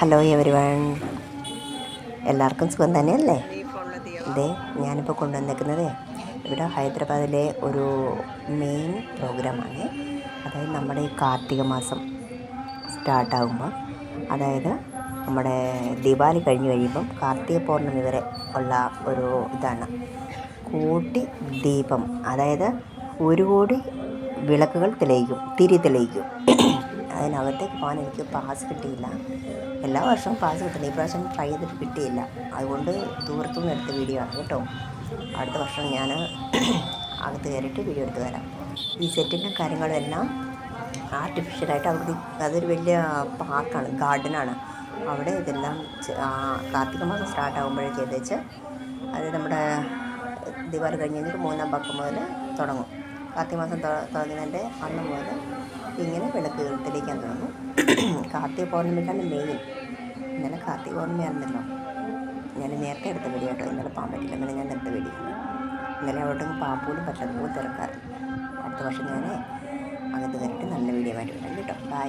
Hello every one എല്ലാവർക്കും സുഖം തന്നെയല്ലേ? ഇതേ ഞാനിപ്പോൾ കൊണ്ടുവന്നേക്കുന്നത് ഇവിടെ ഹൈദരാബാദിലെ ഒരു മെയിൻ പ്രോഗ്രാമാണ് അതായത് നമ്മുടെ ഈ കാർത്തിക മാസം സ്റ്റാർട്ടാകുമ്പോൾ അതായത് നമ്മുടെ ദീപാവലി കഴിഞ്ഞ് കഴിയുമ്പം കാർത്തിക പൗർണമി വരെ ഉള്ള ഒരു ഇതാണ്. കോട്ടി ദീപം അതായത് ഒരു കോടി വിളക്കുകൾ തെളിയിക്കും തിരി തെളിയിക്കും. അതിനകത്തേക്ക് പോകാൻ എനിക്ക് പാസ് കിട്ടിയില്ല. എല്ലാ വർഷവും പാസ് കിട്ടുന്നു ഈ പ്രാവശ്യം ട്രൈ ചെയ്തിട്ട് കിട്ടിയില്ല. അതുകൊണ്ട് ദൂരത്തുനിന്ന് എടുത്ത വീഡിയോ ആണ് കേട്ടോ. അടുത്ത വർഷം ഞാൻ അകത്ത് കയറിയിട്ട് വീഡിയോ എടുത്ത് തരാം ഈ സെറ്റിന്റെ കാര്യങ്ങളും എല്ലാം ആർട്ടിഫിഷ്യലായിട്ട് അവിടെ അതൊരു വലിയ പാർക്കാണ് ഗാർഡനാണ് അവിടെ ഇതെല്ലാം കാർത്തിക മാസം സ്റ്റാർട്ട് ആകുമ്പോഴേക്ക് വെച്ച് അത് നമ്മുടെ ദിവാലി കഴിഞ്ഞ് കഴിഞ്ഞിട്ട് മൂന്നാം പക്കം മുതൽ തുടങ്ങും. കാർത്തിക മാസം തൊ- തുടങ്ങുന്നതിന്റെ അന്ന് മുതൽ ഇങ്ങനെ വിളക്ക് തെളിയിക്കാൻ തുടങ്ങും കാർത്തിക പൗർണമിക്കാണ് മെയിൻ ഇന്നലെ കാർത്തിക പൗർണമി ആയിരുന്നല്ലോ. ഞാൻ നേരത്തെ എടുത്ത വീഡിയോ കേട്ടോ. ഇന്നലെ പോകാൻ പറ്റില്ല ഇന്നലെ ഞാൻ എടുത്ത വീഡിയോ ഇന്നലെ അവിടേക്ക് പാപ്പൂലും പോലും പറ്റാതെ പോയി തിരക്കാറ്. അടുത്ത വർഷം ഞാൻ അകത്ത് കയറിയിട്ട് നല്ല വീഡിയോ ആയിട്ട് വരാം. കേട്ടോ. ബൈ